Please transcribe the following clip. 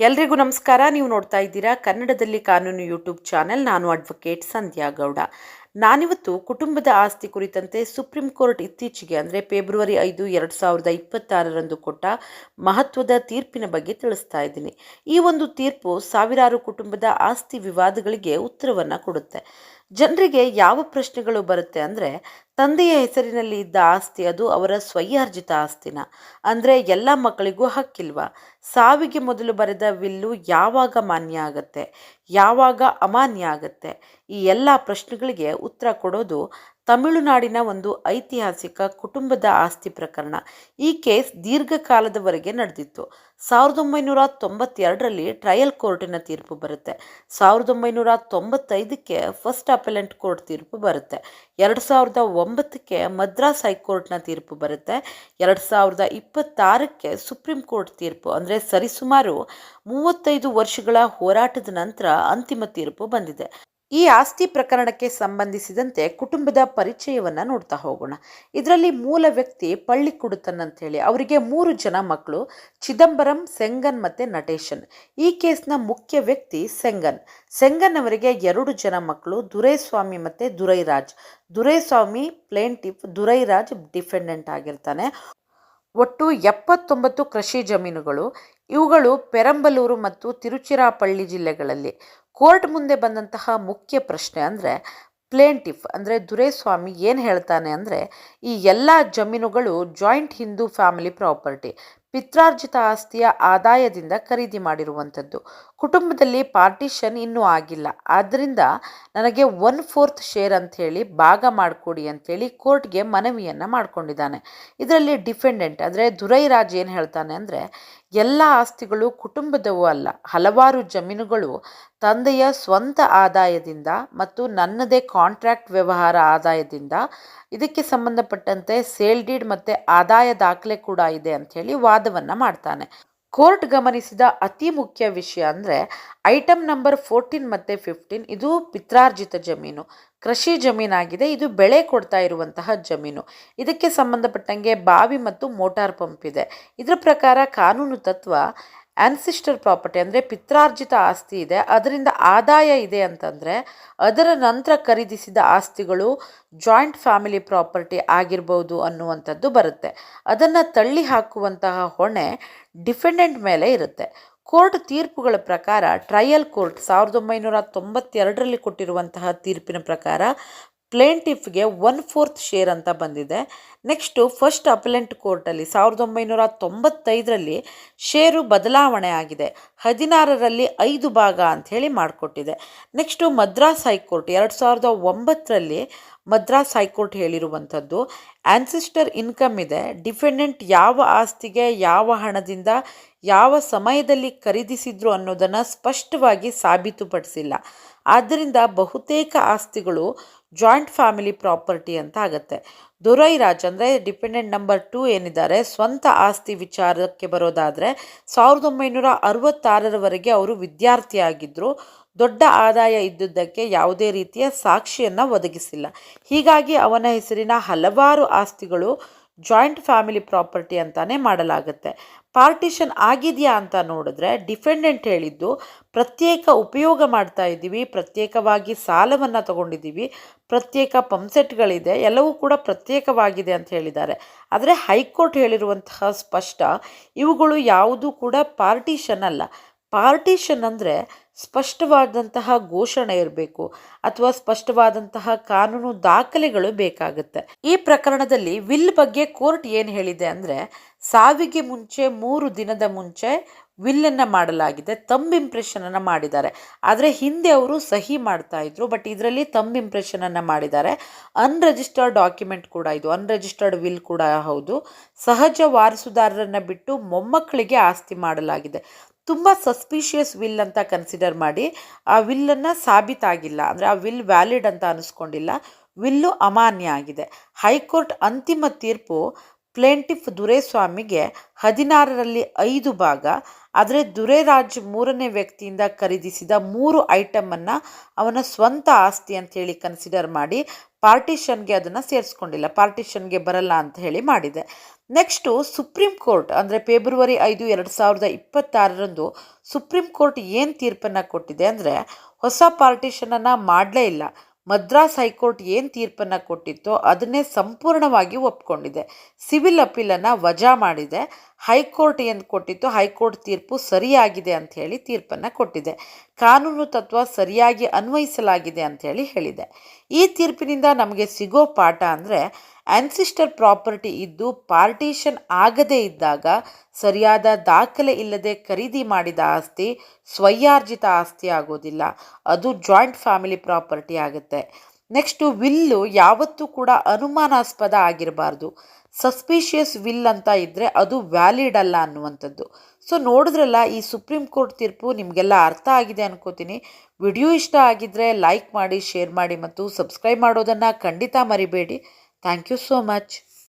ಎಲ್ರಿಗೂ ನಮಸ್ಕಾರ. ನೀವು ನೋಡ್ತಾ ಇದ್ದೀರಾ ಕನ್ನಡದಲ್ಲಿ ಕಾನೂನು ಯೂಟ್ಯೂಬ್ ಚಾನೆಲ್. ನಾನು ಅಡ್ವೊಕೇಟ್ ಸಂಧ್ಯಾ ಗೌಡ. ನಾನಿವತ್ತು ಕುಟುಂಬದ ಆಸ್ತಿ ಕುರಿತಂತೆ ಸುಪ್ರೀಂ ಕೋರ್ಟ್ ಇತ್ತೀಚೆಗೆ, ಅಂದರೆ ಫೆಬ್ರವರಿ ಐದು, ಎರಡು ಸಾವಿರದ ಇಪ್ಪತ್ತಾರರಂದು ಕೊಟ್ಟ ಮಹತ್ವದ ತೀರ್ಪಿನ ಬಗ್ಗೆ ತಿಳಿಸ್ತಾ ಇದ್ದೀನಿ. ಈ ಒಂದು ತೀರ್ಪು ಸಾವಿರಾರು ಕುಟುಂಬದ ಆಸ್ತಿ ವಿವಾದಗಳಿಗೆ ಉತ್ತರವನ್ನು ಕೊಡುತ್ತೆ. ಜನರಿಗೆ ಯಾವ ಪ್ರಶ್ನೆಗಳು ಬರುತ್ತೆ ಅಂದರೆ ತಂದೆಯ ಹೆಸರಿನಲ್ಲಿ ಇದ್ದ ಆಸ್ತಿ ಅದು ಅವರ ಸ್ವಯಾರ್ಜಿತ ಆಸ್ತಿನ. ಅಂದರೆ ಎಲ್ಲ ಮಕ್ಕಳಿಗೂ ಹಕ್ಕಿಲ್ವ? ಸಾವಿಗೆ ಮೊದಲು ಬರೆದ ವಿಲ್ಲು ಯಾವಾಗ ಮಾನ್ಯ ಆಗತ್ತೆ? ಯಾವಾಗ ಅಮಾನ್ಯ ಆಗತ್ತೆ? ಈ ಎಲ್ಲ ಪ್ರಶ್ನೆಗಳಿಗೆ ಉತ್ತರ ಕೊಡೋದು ತಮಿಳುನಾಡಿನ ಒಂದು ಐತಿಹಾಸಿಕ ಕುಟುಂಬದ ಆಸ್ತಿ ಪ್ರಕರಣ. ಈ ಕೇಸ್ ದೀರ್ಘಕಾಲದವರೆಗೆ ನಡೆದಿತ್ತು. ಸಾವಿರದ ಒಂಬೈನೂರ ತೊಂಬತ್ತೆರಡರಲ್ಲಿ ಟ್ರಯಲ್ ಕೋರ್ಟಿನ ತೀರ್ಪು ಬರುತ್ತೆ. ಸಾವಿರದ ಒಂಬೈನೂರ ತೊಂಬತ್ತೈದಕ್ಕೆ ಫಸ್ಟ್ ಅಪೆಲೆಂಟ್ ಕೋರ್ಟ್ ತೀರ್ಪು ಬರುತ್ತೆ. ಎರಡು ಸಾವಿರದ ಒಂಬತ್ತಕ್ಕೆ ಮದ್ರಾಸ್ ಹೈಕೋರ್ಟ್ನ ತೀರ್ಪು ಬರುತ್ತೆ. ಎರಡು ಸಾವಿರದ ಇಪ್ಪತ್ತಾರಕ್ಕೆ ಸುಪ್ರೀಂ ಕೋರ್ಟ್ ತೀರ್ಪು, ಅಂದರೆ ಸರಿಸುಮಾರು ಮೂವತ್ತೈದು ವರ್ಷಗಳ ಹೋರಾಟದ ನಂತರ ಅಂತಿಮ ತೀರ್ಪು ಬಂದಿದೆ. ಈ ಆಸ್ತಿ ಪ್ರಕರಣಕ್ಕೆ ಸಂಬಂಧಿಸಿದಂತೆ ಕುಟುಂಬದ ಪರಿಚಯವನ್ನು ನೋಡ್ತಾ ಹೋಗೋಣ. ಇದರಲ್ಲಿ ಮೂಲ ವ್ಯಕ್ತಿ ಪಳ್ಳಿಕುಡುತನ್ ಅಂತ ಹೇಳಿ ಅವರಿಗೆ ಮೂರು ಜನ ಮಕ್ಕಳು ಚಿದಂಬರಂ, ಸೆಂಗನ್ ಮತ್ತು ನಟೇಶನ್. ಈ ಕೇಸ್ನ ಮುಖ್ಯ ವ್ಯಕ್ತಿ ಸೆಂಗನ್. ಸೆಂಗನ್ ಅವರಿಗೆ ಎರಡು ಜನ ಮಕ್ಕಳು ದುರೈಸ್ವಾಮಿ ಮತ್ತು ದುರೈರಾಜ್. ದುರೈಸ್ವಾಮಿ ಪ್ಲೇಂಟಿಫ್ ದುರೈರಾಜ್ ಡಿಫೆಂಡೆಂಟ್ ಆಗಿರ್ತಾನೆ. ಒಟ್ಟು ಎಪ್ಪತ್ತೊಂಬತ್ತು ಕೃಷಿ ಜಮೀನುಗಳು, ಇವುಗಳು ಪೆರಂಬಲೂರು ಮತ್ತು ತಿರುಚಿರಾಪಳ್ಳಿ ಜಿಲ್ಲೆಗಳಲ್ಲಿ. ಕೋರ್ಟ್ ಮುಂದೆ ಬಂದಂತಹ ಮುಖ್ಯ ಪ್ರಶ್ನೆ ಅಂದರೆ ಪ್ಲೇಂಟಿಫ್ ಅಂದರೆ ದುರೇಸ್ವಾಮಿ ಏನು ಹೇಳ್ತಾನೆ ಅಂದರೆ, ಈ ಎಲ್ಲ ಜಮೀನುಗಳು ಜಾಯಿಂಟ್ ಹಿಂದೂ ಫ್ಯಾಮಿಲಿ ಪ್ರಾಪರ್ಟಿ ಪಿತ್ರಾರ್ಜಿತ ಆಸ್ತಿಯ ಆದಾಯದಿಂದ ಖರೀದಿ ಮಾಡಿರುವಂಥದ್ದು. ಕುಟುಂಬದಲ್ಲಿ ಪಾರ್ಟಿಷನ್ ಇನ್ನೂ ಆಗಿಲ್ಲ. ಆದ್ದರಿಂದ ನನಗೆ ಒನ್ ಫೋರ್ತ್ ಶೇರ್ ಅಂಥೇಳಿ ಭಾಗ ಮಾಡಿಕೊಡಿ ಅಂಥೇಳಿ ಕೋರ್ಟ್ಗೆ ಮನವಿಯನ್ನು ಮಾಡಿಕೊಂಡಿದ್ದಾನೆ. ಇದರಲ್ಲಿ ಡಿಫೆಂಡೆಂಟ್ ಅಂದರೆ ದುರೈರಾಜ್ ಏನು ಹೇಳ್ತಾನೆ ಅಂದರೆ, ಎಲ್ಲ ಆಸ್ತಿಗಳು ಕುಟುಂಬದವು ಅಲ್ಲ, ಹಲವಾರು ಜಮೀನುಗಳು ತಂದೆಯ ಸ್ವಂತ ಆದಾಯದಿಂದ ಮತ್ತು ನನ್ನದೇ ಕಾಂಟ್ರಾಕ್ಟ್ ವ್ಯವಹಾರ ಆದಾಯದಿಂದ ಇದಕ್ಕೆ ಸಂಬಂಧಪಟ್ಟಂತೆ ಸೇಲ್ ಡೀಡ್ ಮತ್ತು ಆದಾಯ ದಾಖಲೆ ಕೂಡ ಇದೆ ಅಂಥೇಳಿ ವಾದವನ್ನು ಮಾಡ್ತಾನೆ. ಕೋರ್ಟ್ ಗಮನಿಸಿದ ಅತಿ ಮುಖ್ಯ ವಿಷಯ ಅಂದರೆ ಐಟಮ್ ನಂಬರ್ ಫೋರ್ಟೀನ್ ಮತ್ತು ಫಿಫ್ಟೀನ್ ಇದು ಪಿತ್ರಾರ್ಜಿತ ಜಮೀನು. ಕೃಷಿ ಜಮೀನಾಗಿದೆ, ಇದು ಬೆಳೆ ಕೊಡ್ತಾ ಇರುವಂತಹ ಜಮೀನು. ಇದಕ್ಕೆ ಸಂಬಂಧಪಟ್ಟಂಗೆ ಬಾವಿ ಮತ್ತು ಮೋಟಾರ್ ಪಂಪ್ ಇದೆ. ಇದರ ಪ್ರಕಾರ ಕಾನೂನು ತತ್ವ ಆನ್ಸಿಸ್ಟರ್ ಪ್ರಾಪರ್ಟಿ ಅಂದರೆ ಪಿತ್ರಾರ್ಜಿತ ಆಸ್ತಿ ಇದೆ. ಅದರಿಂದ ಆದಾಯ ಇದೆ ಅಂತಂದರೆ ಅದರ ನಂತರ ಖರೀದಿಸಿದ ಆಸ್ತಿಗಳು ಜಾಯಿಂಟ್ ಫ್ಯಾಮಿಲಿ ಪ್ರಾಪರ್ಟಿ ಆಗಿರ್ಬೋದು ಅನ್ನುವಂಥದ್ದು ಬರುತ್ತೆ. ಅದನ್ನು ತಳ್ಳಿ ಹಾಕುವಂತಹ ಹೊಣೆ ಡಿಫೆಂಡೆಂಟ್ ಮೇಲೆ ಇರುತ್ತೆ. ಕೋರ್ಟ್ ತೀರ್ಪುಗಳ ಪ್ರಕಾರ ಟ್ರಯಲ್ ಕೋರ್ಟ್ ಸಾವಿರದ ಒಂಬೈನೂರ ತೊಂಬತ್ತೆರಡರಲ್ಲಿ ಕೊಟ್ಟಿರುವಂತಹ ತೀರ್ಪಿನ ಪ್ರಕಾರ ಪ್ಲೇಂಟಿಫ್ಗೆ ಒನ್ ಫೋರ್ತ್ ಶೇರ್ ಅಂತ ಬಂದಿದೆ. ನೆಕ್ಸ್ಟು ಫಸ್ಟ್ ಅಪಲೆಂಟ್ ಕೋರ್ಟಲ್ಲಿ ಸಾವಿರದ ಒಂಬೈನೂರ ತೊಂಬತ್ತೈದರಲ್ಲಿ ಷೇರು ಬದಲಾವಣೆ ಆಗಿದೆ. ಹದಿನಾರರಲ್ಲಿ ಐದು ಭಾಗ ಅಂಥೇಳಿ ಮಾಡಿಕೊಟ್ಟಿದೆ. ನೆಕ್ಸ್ಟು ಮದ್ರಾಸ್ ಹೈಕೋರ್ಟ್ ಎರಡು ಸಾವಿರದ ಒಂಬತ್ತರಲ್ಲಿ ಮದ್ರಾಸ್ ಹೈಕೋರ್ಟ್ ಹೇಳಿರುವಂಥದ್ದು ಆನ್ಸಿಸ್ಟರ್ ಇನ್ಕಮ್ ಇದೆ. ಡಿಫೆಂಡೆಂಟ್ ಯಾವ ಆಸ್ತಿಗೆ ಯಾವ ಹಣದಿಂದ ಯಾವ ಸಮಯದಲ್ಲಿ ಖರೀದಿಸಿದ್ರು ಅನ್ನೋದನ್ನು ಸ್ಪಷ್ಟವಾಗಿ ಸಾಬೀತುಪಡಿಸಿಲ್ಲ. ಆದ್ದರಿಂದ ಬಹುತೇಕ ಆಸ್ತಿಗಳು ಜಾಯಿಂಟ್ ಫ್ಯಾಮಿಲಿ ಪ್ರಾಪರ್ಟಿ ಅಂತ ಆಗುತ್ತೆ. ದುರೈ ರಾಜ್ ಅಂದರೆ ಡಿಪೆಂಡೆಂಟ್ ನಂಬರ್ ಟೂ ಏನಿದ್ದಾರೆ, ಸ್ವಂತ ಆಸ್ತಿ ವಿಚಾರಕ್ಕೆ ಬರೋದಾದರೆ ಸಾವಿರದ ಒಂಬೈನೂರ ಅರವತ್ತಾರರವರೆಗೆ ಅವರು ವಿದ್ಯಾರ್ಥಿಯಾಗಿದ್ದರು ದೊಡ್ಡ ಆದಾಯ ಇದ್ದುದಕ್ಕೆ ಯಾವುದೇ ರೀತಿಯ ಸಾಕ್ಷಿಯನ್ನು ಒದಗಿಸಿಲ್ಲ. ಹೀಗಾಗಿ ಅವನ ಹೆಸರಿನ ಹಲವಾರು ಆಸ್ತಿಗಳು ಜಾಯಿಂಟ್ ಫ್ಯಾಮಿಲಿ ಪ್ರಾಪರ್ಟಿ ಅಂತಾನೆ ಮಾಡಲಾಗುತ್ತೆ. ಪಾರ್ಟಿಷನ್ ಆಗಿದೆಯಾ ಅಂತ ನೋಡಿದ್ರೆ ಡಿಫೆಂಡೆಂಟ್ ಹೇಳಿದ್ದು, ಪ್ರತ್ಯೇಕ ಉಪಯೋಗ ಮಾಡ್ತಾ ಇದ್ದೀವಿ, ಪ್ರತ್ಯೇಕವಾಗಿ ಸಾಲವನ್ನು ತಗೊಂಡಿದ್ದೀವಿ, ಪ್ರತ್ಯೇಕ ಪಂಪ್ಸೆಟ್ಗಳಿದೆ ಎಲ್ಲವೂ ಕೂಡ ಪ್ರತ್ಯೇಕವಾಗಿದೆ ಅಂತ ಹೇಳಿದ್ದಾರೆ. ಆದರೆ ಹೈಕೋರ್ಟ್ ಹೇಳಿರುವಂತಹ ಸ್ಪಷ್ಟ ಇವುಗಳು ಯಾವುದೂ ಕೂಡ ಪಾರ್ಟಿಷನ್ ಅಲ್ಲ. ಪಾರ್ಟಿಷನ್ ಅಂದರೆ ಸ್ಪಷ್ಟವಾದಂತಹ ಘೋಷಣೆ ಇರಬೇಕು ಅಥವಾ ಸ್ಪಷ್ಟವಾದಂತಹ ಕಾನೂನು ದಾಖಲೆಗಳು ಬೇಕಾಗುತ್ತೆ. ಈ ಪ್ರಕರಣದಲ್ಲಿ ವಿಲ್ ಬಗ್ಗೆ ಕೋರ್ಟ್ ಏನು ಹೇಳಿದೆ ಅಂದರೆ, ಸಾವಿಗೆ ಮುಂಚೆ, ಮೂರು ದಿನದ ಮುಂಚೆ ವಿಲ್ಲನ್ನು ಮಾಡಲಾಗಿದೆ ತಂಬ್ ಇಂಪ್ರೆಷನನ್ನು ಮಾಡಿದ್ದಾರೆ. ಆದರೆ ಹಿಂದೆ ಅವರು ಸಹಿ ಮಾಡ್ತಾ ಇದ್ರು ಬಟ್ ಇದರಲ್ಲಿ ತಂಬ್ ಇಂಪ್ರೆಷನನ್ನು ಮಾಡಿದ್ದಾರೆ. ಅನ್ರಿಜಿಸ್ಟರ್ಡ್ ಡಾಕ್ಯುಮೆಂಟ್ ಕೂಡ ಇದು ಅನ್ರಿಜಿಸ್ಟರ್ಡ್ ವಿಲ್ ಕೂಡ ಹೌದು. ಸಹಜ ವಾರಸುದಾರರನ್ನು ಬಿಟ್ಟು ಮೊಮ್ಮಕ್ಕಳಿಗೆ ಆಸ್ತಿ ಮಾಡಲಾಗಿದೆ. ತುಂಬ ಸಸ್ಪಿಷಿಯಸ್ ವಿಲ್ ಅಂತ ಕನ್ಸಿಡರ್ ಮಾಡಿ, ಆ ವಿಲ್ಲನ್ನು ಸಾಬೀತಾಗಿಲ್ಲ. ಅಂದರೆ ಆ ವಿಲ್ ವ್ಯಾಲಿಡ್ ಅಂತ ಅನಿಸ್ಕೊಂಡಿಲ್ಲ. ವಿಲ್ಲು ಅಮಾನ್ಯ ಆಗಿದೆ. ಹೈಕೋರ್ಟ್ ಅಂತಿಮ ತೀರ್ಪು ಪ್ಲೇಂಟಿಫ್ ದುರೇಸ್ವಾಮಿಗೆ ಹದಿನಾರರಲ್ಲಿ ಐದು ಭಾಗ. ಆದರೆ ದುರೇರಾಜ್ ಮೂರನೇ ವ್ಯಕ್ತಿಯಿಂದ ಖರೀದಿಸಿದ ಮೂರು ಐಟಮನ್ನು ಅವನ ಸ್ವಂತ ಆಸ್ತಿ ಅಂತ ಹೇಳಿ ಕನ್ಸಿಡರ್ ಮಾಡಿ ಪಾರ್ಟಿಷನ್ಗೆ ಅದನ್ನು ಸೇರಿಸ್ಕೊಂಡಿಲ್ಲ, ಪಾರ್ಟಿಷನ್ಗೆ ಬರಲ್ಲ ಅಂತ ಹೇಳಿ ಮಾಡಿದೆ. ನೆಕ್ಸ್ಟು ಸುಪ್ರೀಂ ಕೋರ್ಟ್ ಅಂದರೆ ಫೆಬ್ರವರಿ ಐದು ಎರಡು ಸಾವಿರದ ಇಪ್ಪತ್ತಾರರಂದು ಸುಪ್ರೀಂ ಕೋರ್ಟ್ ಏನು ತೀರ್ಪನ್ನು ಕೊಟ್ಟಿದೆ ಅಂದರೆ ಹೊಸ ಪಾರ್ಟಿಷನನ್ನು ಮಾಡಲೇ ಇಲ್ಲ. ಮದ್ರಾಸ್ ಹೈಕೋರ್ಟ್ ಏನು ತೀರ್ಪನ್ನು ಕೊಟ್ಟಿತ್ತೋ ಅದನ್ನೇ ಸಂಪೂರ್ಣವಾಗಿ ಒಪ್ಕೊಂಡಿದೆ. ಸಿವಿಲ್ ಅಪೀಲನ್ನು ವಜಾ ಮಾಡಿದೆ. ಹೈಕೋರ್ಟ್ ಏನು ಕೊಟ್ಟಿತ್ತು ಹೈಕೋರ್ಟ್ ತೀರ್ಪು ಸರಿಯಾಗಿದೆ ಅಂತ ಹೇಳಿ ತೀರ್ಪನ್ನು ಕೊಟ್ಟಿದೆ. ಕಾನೂನು ತತ್ವ ಸರಿಯಾಗಿ ಅನ್ವಯಿಸಲಾಗಿದೆ ಅಂತ ಹೇಳಿ ಹೇಳಿದೆ. ಈ ತೀರ್ಪಿನಿಂದ ನಮಗೆ ಸಿಗೋ ಪಾಠ ಅಂದರೆ ಆನ್ಸಿಸ್ಟರ್ ಪ್ರಾಪರ್ಟಿ ಇದ್ದು ಪಾರ್ಟಿಷನ್ ಆಗದೇ ಇದ್ದಾಗ ಸರಿಯಾದ ದಾಖಲೆ ಇಲ್ಲದೆ ಖರೀದಿ ಮಾಡಿದ ಆಸ್ತಿ ಸ್ವಯಾರ್ಜಿತ ಆಸ್ತಿ ಆಗೋದಿಲ್ಲ. ಅದು ಜಾಯಿಂಟ್ ಫ್ಯಾಮಿಲಿ ಪ್ರಾಪರ್ಟಿ ಆಗುತ್ತೆ. ನೆಕ್ಸ್ಟು ವಿಲ್ಲು ಯಾವತ್ತೂ ಕೂಡ ಅನುಮಾನಾಸ್ಪದ ಆಗಿರಬಾರ್ದು. ಸಸ್ಪಿಷಿಯಸ್ ವಿಲ್ ಅಂತ ಇದ್ದರೆ ಅದು ವ್ಯಾಲಿಡ್ ಅಲ್ಲ ಅನ್ನುವಂಥದ್ದು. ಸೊ ನೋಡಿದ್ರಲ್ಲ, ಈ ಸುಪ್ರೀಂ ಕೋರ್ಟ್ ತೀರ್ಪು ನಿಮಗೆಲ್ಲ ಅರ್ಥ ಆಗಿದೆ ಅನ್ಕೋತೀನಿ. ವಿಡಿಯೋ ಇಷ್ಟ ಆಗಿದ್ದರೆ ಲೈಕ್ ಮಾಡಿ ಶೇರ್ ಮಾಡಿ ಮತ್ತು ಸಬ್ಸ್ಕ್ರೈಬ್ ಮಾಡೋದನ್ನು ಖಂಡಿತ ಮರಿಬೇಡಿ. Thank you so much